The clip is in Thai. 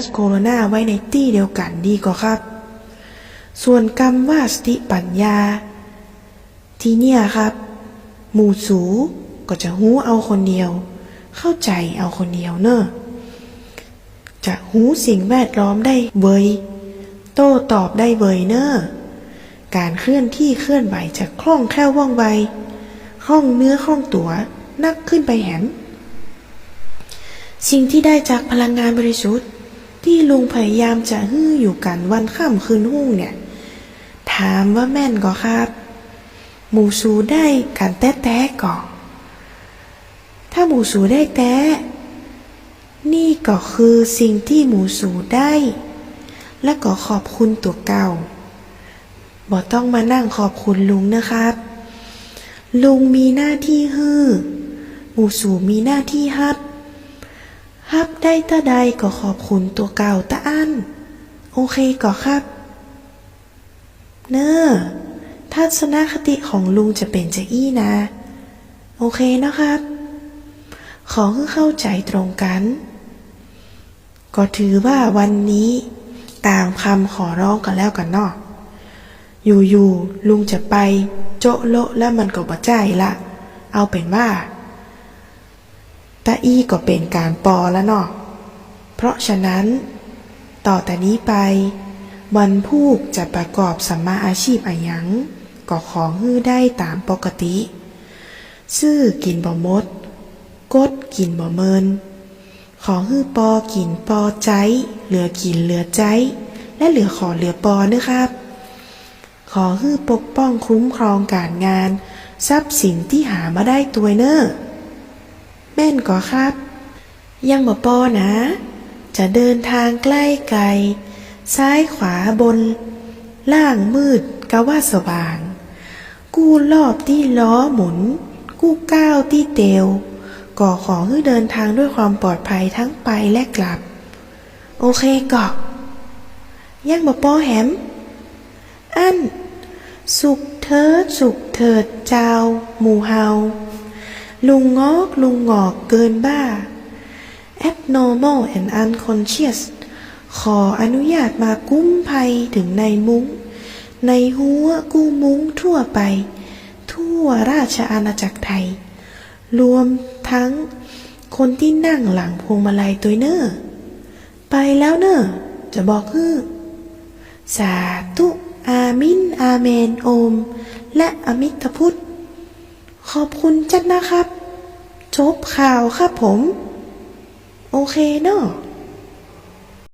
สโคโรนาไว้ในตี้เดียวกันดีกว่าครับ ส่วนกรรมว่าสติปัญญา ที่เนี่ยครับ หมู่สูก็จะหูเอาคนเดียว เข้าใจเอาคนเดียวเนอะจะหูสิ่งแวดล้อมได้เบยโต้ตอบได้เบยเนอะการเคลื่อนที่เคลื่อนไหวจะคล่องแคล่วว่องไวคล่องเนื้อคล่องตัว นักขึ้นไปแหมสิ่งที่ได้จากพลังงานบริสุทธิ์ ที่ลุงพยายามจะฮื้ออยู่กันวันค่ำคืนหุ่งเนี่ย ถามว่าแม่นก็ครับ หมูสูได้การแต้แต้ก่อถ้าหมูสูได้แต้นี่ก็คือสิ่งที่หมูสูได้ และก็ขอบคุณตัวเก่าบ่ต้องมานั่งขอบคุณลุงนะครับ ลุงมีหน้าที่ฮื้อหมูสูมีหน้าที่ฮับ ฮับได้ตาใดก็ขอบคุณตัวเก่าตาอัน โอเคก็ครับ เนอทัศนคติของลุงจะเป็นจะอี้นะ โอเคนะครับ ขอให้เข้าใจตรงกัน ก็ถือว่าวันนี้ ตามคำขอร้องกันแล้วกันเนาะอยู่ๆลุงจะไป โจะโละแล้วมันก็บ่ใจละ เอาเป็นว่า ตาอี้ก็เป็นการปอแล้วเนาะ เพราะฉะนั้น ต่อแต่นี้ไปวันพูกจะประกอบสัมมาอาชีพอะยังก็ของฮื้อได้ตามปกติ ซื่อกินบ่มด กดกินบ่เมิน ขอฮื้อปอกินปอใจ เหลือกินเหลือใจ และเหลือขอเหลือปอนะครับ ขอฮื้อปกป้องคุ้มครองการงาน ทรัพย์สินที่หามาได้ตัวเนอ้อ แม่นก็ครับ ยังบ่ปอนะ จะเดินทางใกล้ไกล ซ้ายขวาบน ล่างมืดกะว่าสว่าง กู้รอบที่ล้อหมุน กู้ก้าวที่เตวก่อขอให้เดินทางด้วยความปลอดภัยทั้งไปและกลับ โอเคก็ยังบ่ปอแหม อัน สุขเถิดสุขเถิดเจ้า หมู่เฮา ลุงงอกลุงงอกเกินบ้า abnormal and unconscious ขออนุญาตมากุ้มภัยถึงในมุง้ง ในหัวกู้มุ้งทั่วไป ทั่วราชอาณาจักรไทย รวมทั้งคนที่นั่งหลังพวงมาลัยตัวเนอ้อไปแล้วเนอ้อจะบอกฮือสาธุ อามิน อาเมน โอม และอมิตพุทธ ขอบคุณจัดนะครับ จบข่าวครับผม โอเคเนาะ